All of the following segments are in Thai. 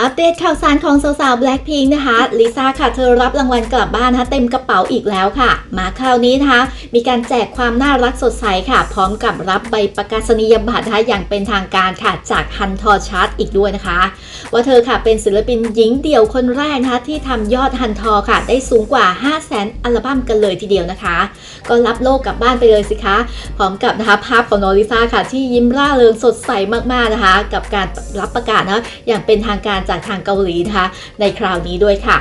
อัปเดตข่าวสารของสาวๆ Blackpink นะคะลิซ่าค่ะเธอรับรางวัลกลับบ้านนะคะเต็มกระเป๋าอีกแล้วค่ะ มาคราวนี้นะคะมีการแจกความน่ารักสดใสค่ะ พร้อมกับรับใบประกาศนียบัตรนะคะอย่างเป็นทางการค่ะจากฮันทอชาร์ตอีกด้วยนะคะ ว่าเธอค่ะเป็นศิลปินหญิงเดี่ยวคนแรกนะคะที่ทำยอดฮันทอค่ะ ได้สูงกว่า 5 0 0 0 0 0อัลบั้มกันเลยทีเดียวนะคะ ก็รับโลกกลับบ้านไปเลยสิคะ พร้อมกับนะคะภาพของน้องลิซ่าค่ะที่ยิ้มร่าเริงสดใสมากๆนะคะ กับการรับประกาศนะอย่างเป็นทางการจากทางเกาหลีนะคะในคราวนี้ด้วยค่ะ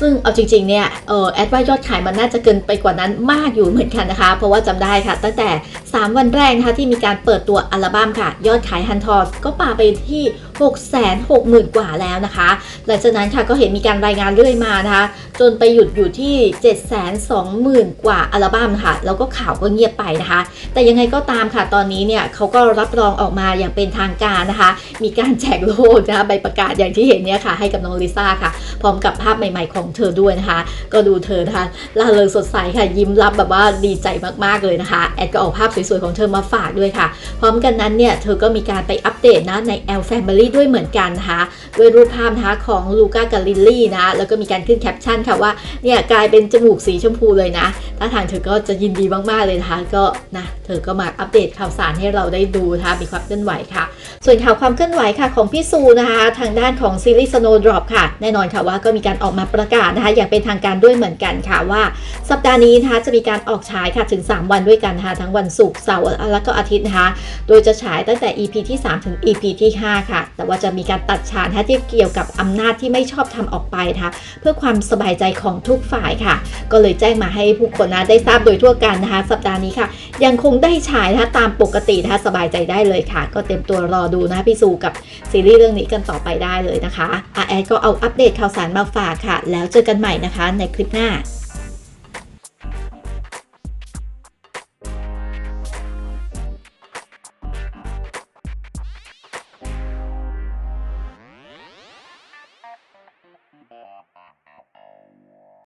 ซึ่งเอาจริงๆเนี่ยเออแอดว่ายอดขายมันน่าจะเกินไปกว่านั้นมากอยู่เหมือนกันนะคะ เพราะว่าจำได้ค่ะ ตั้งแต่ 3 วันแรกนะคะที่มีการเปิดตัวอัลบั้มค่ะ ยอดขายฮันทอสก็ป่าไปที่ 6 6 0 0 0 0 กว่าแล้วนะคะ หลังจากนั้นค่ะก็เห็นมีการรายงานเรื่อยมานะคะ จนไปหยุดอยู่ที่ 7 2 0 0 0 0 กว่าอัลบั้มค่ะ แล้วก็ข่าวก็เงียบไปนะคะ แต่ยังไงก็ตามค่ะตอนนี้เนี่ยเขาก็รับรองออกมาอย่างเป็นทางการนะคะ มีการแจกโล่นะคะใบประกาศอย่างที่เห็นเนี่ยค่ะ ให้กับน้องลิซ่าค่ะ พร้อมกับภาพใหม่ ๆ ของเธอด้วยนะคะ ก็ดูเธอนะคะล่าเริงสดใสค่ะยิ้มรับแบบว่าดีใจมากๆเลยนะคะ แอดก็เอาภาพสวยๆของเธอมาฝากด้วยค่ะ พร้อมกันนั้นเนี่ยเธอก็มีการไปอัปเดตนะใน L Family ด้วยเหมือนกันนะคะด้วยรูปภาพนะคะของลูก้ากับลิลลี่นะแล้วก็มีการขึ้นแคปชั่นค่ะว่าเนี่ยกลายเป็นจมูกสีชมพูเลยนะถ้าทางเธอก็จะยินดีมากๆเลยนะคะก็นะเธอก็มาอัปเดตข่าวสารให้เราได้ดูนะคะมีความเคลื่อนไหวค่ะ ส่วนข่าวความเคลื่อนไหวค่ะของพี่ซูนะคะทางด้านของซีรีส์ Snowdrop ค่ะแน่นอนค่ะว่าก็มีการออกมาประกาศนะคะอย่างเป็นทางการด้วยเหมือนกันค่ะว่า สัปดาห์นี้นะคะจะมีการออกฉายค่ะถึง 3 วันด้วยกันนะคะทั้งวันศุกร์เสาร์และก็อาทิตย์นะคะ โดยจะฉายตั้งแต่ EP ที่ 3 ถึง EP ที่ 5 ค่ะ แต่ว่าจะมีการตัดฉากนะคะที่เกี่ยวกับอำนาจที่ไม่ชอบทำออกไปนะคะ เพื่อความสบายใจของทุกฝ่ายค่ะ ก็เลยแจ้งมาให้ผู้คนนะได้ทราบโดยทั่วกันนะคะ สัปดาห์นี้ค่ะ ยังคงได้ฉายนะคะตามปกตินะคะสบายใจได้เลยค่ะ ก็เตรียมตัวรอดูนะคะพี่ซูกับซีรีส์เรื่องนี้กันต่อไปได้เลยนะคะอาแอดก็เอาอัปเดตข่าวสารมาฝากค่ะ แล้วเจอกันใหม่นะคะในคลิปหน้า